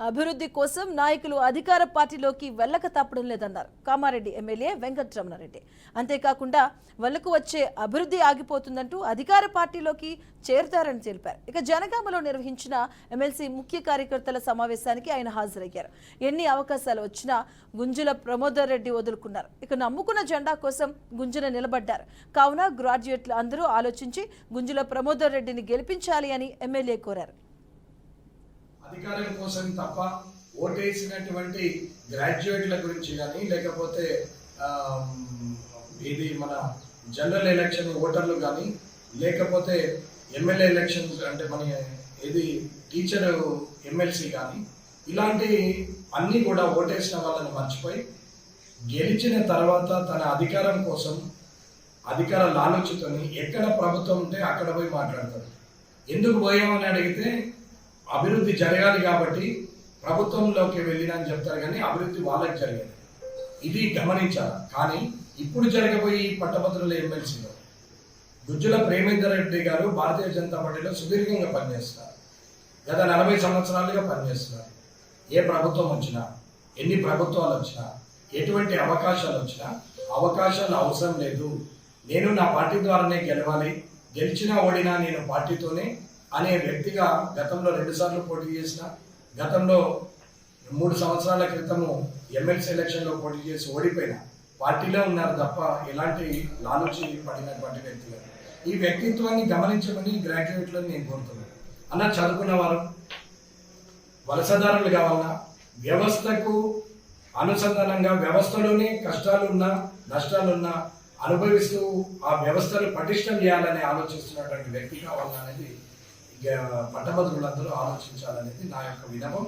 అభివృద్ధి కోసం నాయకులు అధికార పార్టీలోకి వెళ్ళక తప్పడం లేదన్నారు. కామారెడ్డి ఎమ్మెల్యే వెంకటరమణారెడ్డి. అంతేకాకుండా వాళ్ళకు వచ్చే అభివృద్ధి ఆగిపోతుందంటూ అధికార పార్టీలోకి చేరుతారని తెలిపారు. ఇక జనగామలో నిర్వహించిన ఎమ్మెల్సీ ముఖ్య కార్యకర్తల సమావేశానికి ఆయన హాజరయ్యారు. ఎన్ని అవకాశాలు వచ్చినా గుంజుల ప్రమోదర్ రెడ్డి వదులుకున్నారు. ఇక నమ్ముకున్న జెండా కోసం గుంజుల నిలబడ్డారు. కావున గ్రాడ్యుయేట్లు అందరూ ఆలోచించి గుంజుల ప్రమోదర్ రెడ్డిని గెలిపించాలి అని ఎమ్మెల్యే కోరారు. అధికారం కోసం తప్ప ఓటేసినటువంటి గ్రాడ్యుయేట్ల గురించి కానీ లేకపోతే ఇది మన జనరల్ ఎలక్షన్ ఓటర్లు కానీ లేకపోతే ఎమ్మెల్యే ఎలక్షన్ అంటే మన ఇది టీచర్ ఎమ్మెల్సీ కానీ ఇలాంటి అన్నీ కూడా ఓటేసిన వాళ్ళని మర్చిపోయి గెలిచిన తర్వాత తన అధికారం కోసం అధికార లాలూచుతోని ఎక్కడ ప్రభుత్వం ఉంటే అక్కడ పోయి మాట్లాడతారు. ఎందుకు పోయామని అడిగితే అభివృద్ధి జరగాలి కాబట్టి ప్రభుత్వంలోకి వెళ్ళినని చెప్తారు కానీ అభివృద్ధి వాళ్ళకి జరిగింది. ఇది గమనించాలి. కానీ ఇప్పుడు జరగబోయే పట్టభద్రుల ఎమ్మెల్సీలో గుజ్జుల ప్రేమేందర్ రెడ్డి గారు భారతీయ జనతా పార్టీలో సుదీర్ఘంగా పనిచేస్తారు. గత నలభై సంవత్సరాలుగా పనిచేస్తున్నారు. ఏ ప్రభుత్వం వచ్చినా ఎన్ని ప్రభుత్వాలు వచ్చినా ఎటువంటి అవకాశాలు వచ్చినా అవకాశాలు అవసరం లేదు. నేను నా పార్టీ ద్వారానే గెలవాలి. గెలిచినా ఓడినా నేను పార్టీతోనే అనే వ్యక్తిగా గతంలో రెండుసార్లు పోటీ చేసిన గతంలో మూడు సంవత్సరాల క్రితము ఎమ్మెల్సీ ఎలక్షన్లో పోటీ చేసి ఓడిపోయిన పార్టీలో ఉన్నారు తప్ప ఎలాంటి లాలూచి పడినటువంటి వ్యక్తిగా ఈ వ్యక్తిత్వాన్ని గమనించమని గ్రాడ్యుయేట్లను నేను కోరుతున్నాను. అన్న చదువుకున్నవారు వలసదారులు కావాలన్నా వ్యవస్థకు అనుసంధానంగా వ్యవస్థలోనే కష్టాలున్నా నష్టాలున్నా అనుభవిస్తూ ఆ వ్యవస్థను పటిష్టం చేయాలని ఆలోచిస్తున్నటువంటి వ్యక్తి కావాలనేది పట్టభద్రులందరూ ఆలోచించాలనేది నా యొక్క వినవం